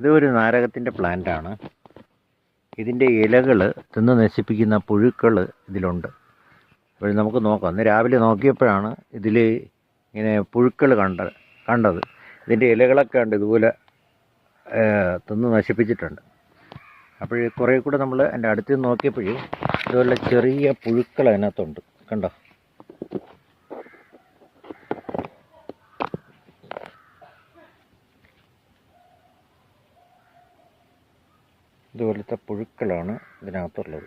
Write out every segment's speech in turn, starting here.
ഇത് ഒരു നാരകത്തിന്റെ പ്ലാന്റാണ്. ഇതിന്റെ ഇലകൾ തിന്ന് നശിപ്പിക്കുന്ന പുഴുക്കൾ ഇതിലുണ്ട്. അപ്പോൾ നമുക്ക് നോക്കാം. ഇന്ന് രാവിലെ നോക്കിയപ്പോഴാണ് ഇതിൽ ഇങ്ങനെ പുഴുക്കൾ കണ്ട കണ്ടത്. ഇതിന്റെ ഇലകളൊക്കെ ഉണ്ട് ഇതുപോലെ തിന്ന് നശിപ്പിച്ചിട്ടുണ്ട്. അപ്പോൾ കുറേ കൂടെ നമ്മൾ എന്റെ അടുത്ത് നോക്കിയപ്പോഴും ഇതുപോലെ ചെറിയ പുഴുക്കൾ അതിനകത്തുണ്ട്. കണ്ടോ? ഇതുപോലത്തെ പുഴുക്കളാണ് ഇതിനകത്തുള്ളത്.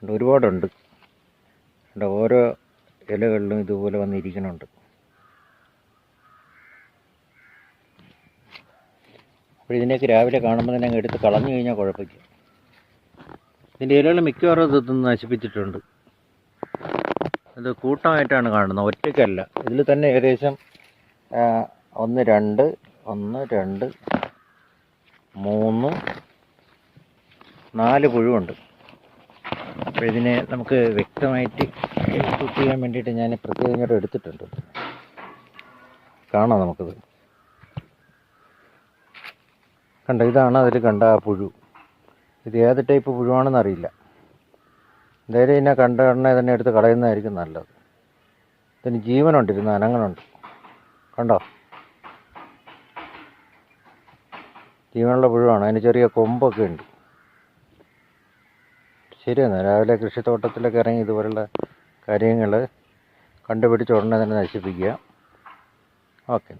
ഉണ്ട് ഒരുപാടുണ്ട്. ഉണ്ട് ഓരോ ഇലകളിലും ഇതുപോലെ വന്നിരിക്കണുണ്ട് അപ്പോൾ ഇതിനെയൊക്കെ രാവിലെ കാണുമ്പോൾ തന്നെ അങ്ങ് എടുത്ത് കളഞ്ഞു കഴിഞ്ഞാൽ കുഴപ്പമില്ല. ഇതിന്റെ ഇലകൾ മിക്കവാറും ഇത് തിന്ന് നശിപ്പിച്ചിട്ടുണ്ട്. ഇത് കൂട്ടമായിട്ടാണ് കാണുന്നത്. ഒറ്റയ്ക്കല്ല. ഇതിൽ തന്നെ ഏകദേശം ഒന്ന് രണ്ട് ഒന്ന് രണ്ട് മൂന്ന് നാല് പുഴുവുണ്ട്. അപ്പോൾ ഇതിനെ നമുക്ക് വ്യക്തമായിട്ട് കുക്ക് ചെയ്യാൻ വേണ്ടിയിട്ട് ഞാൻ പ്രത്യേകം ഇങ്ങോട്ട് എടുത്തിട്ടുണ്ട്. കാണാം നമുക്കത്. കണ്ട ഇതാണ് അതിൽ കണ്ട ആ പുഴു. ഇത് ഏത് ടൈപ്പ് പുഴുവാണെന്ന് അറിയില്ല. എന്തായാലും ഇതിനെ കണ്ട ഉടനെ തന്നെ എടുത്ത് കളയുന്നതായിരിക്കും നല്ലത്. ഇതിന് ജീവനുണ്ട് ഇരുന്ന് അനങ്ങനുണ്ട്. കണ്ടോ? ജീവനുള്ള പുഴുവാണ്. അതിന് ചെറിയ കൊമ്പൊക്കെ ഉണ്ട്. ശരി എന്നാൽ രാവിലെ കൃഷിത്തോട്ടത്തിലൊക്കെ ഇറങ്ങി ഇതുപോലുള്ള കാര്യങ്ങൾ കണ്ടുപിടിച്ച് ഉടനെ തന്നെ നശിപ്പിക്കുക. ഓക്കെ.